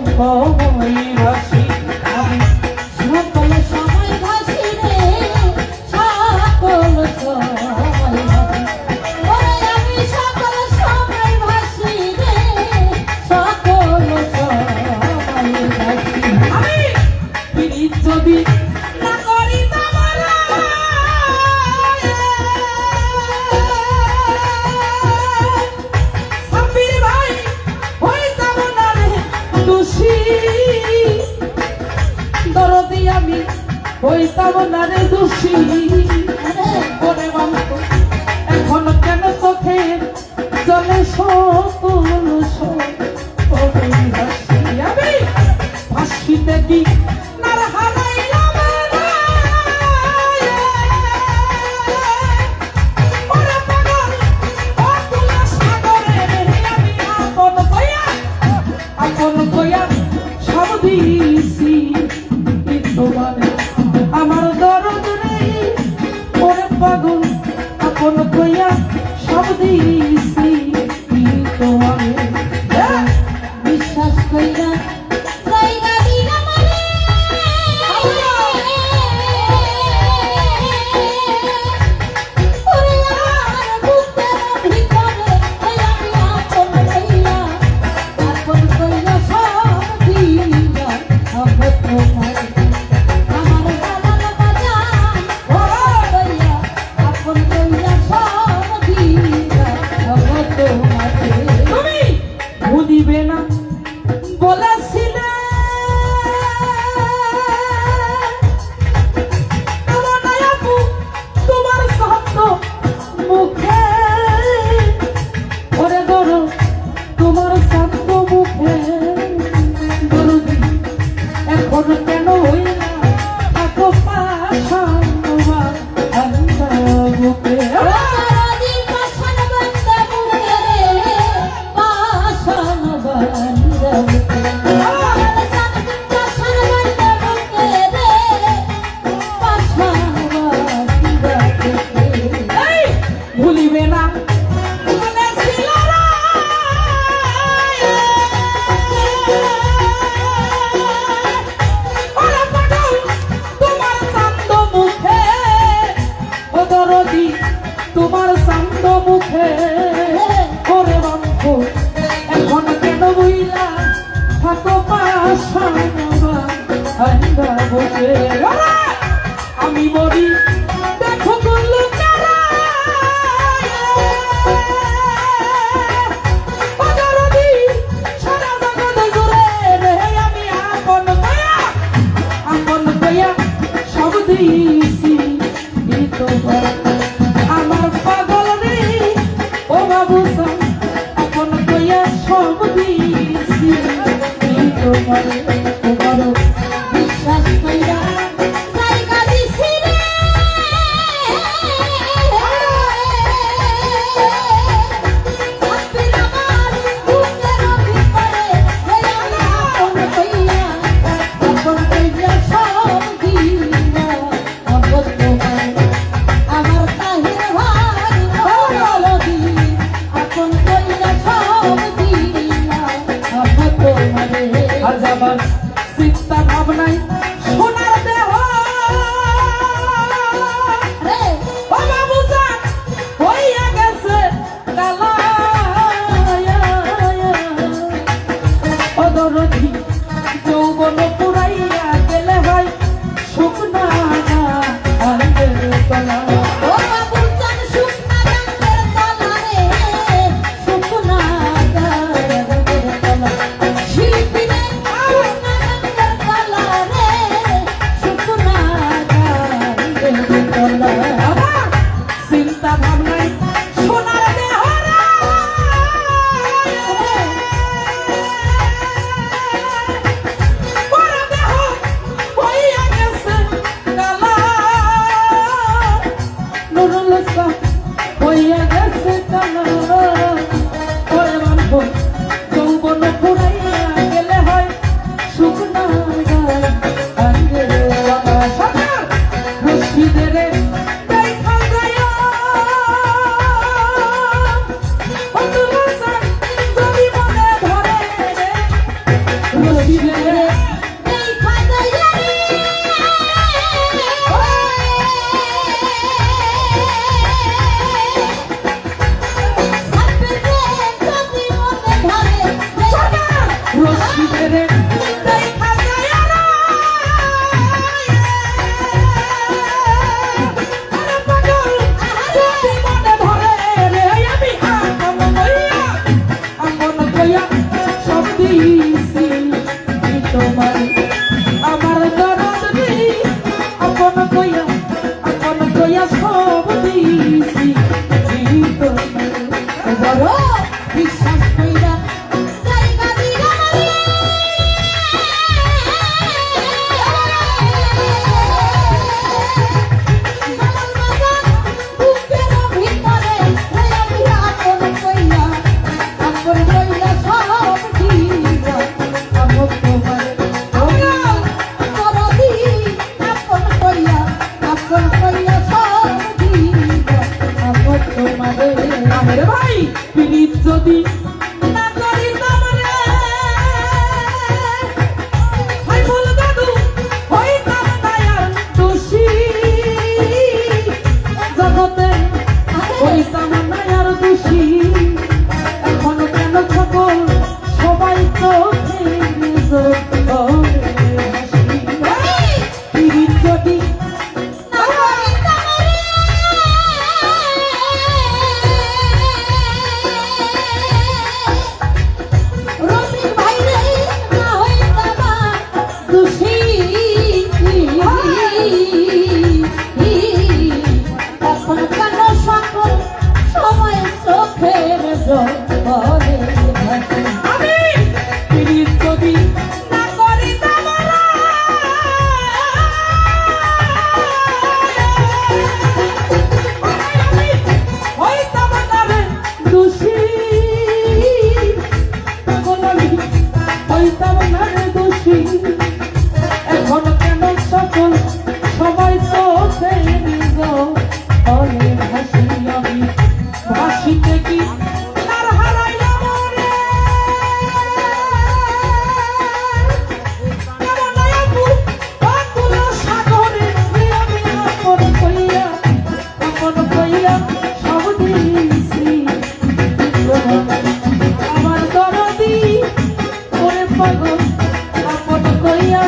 Oh, oh, oh. দোষী দরদি আমি হইতাম না রে দোষী। করে মামতো এখন কেন চোখে চলে সকল ভাসিতে কি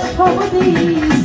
Let's hope these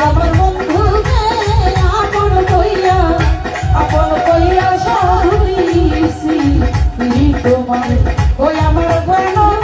আমার বন্ধু আপন কইয়া আপন কইয়া সহিছি তোমার ওই আমার বন্ধু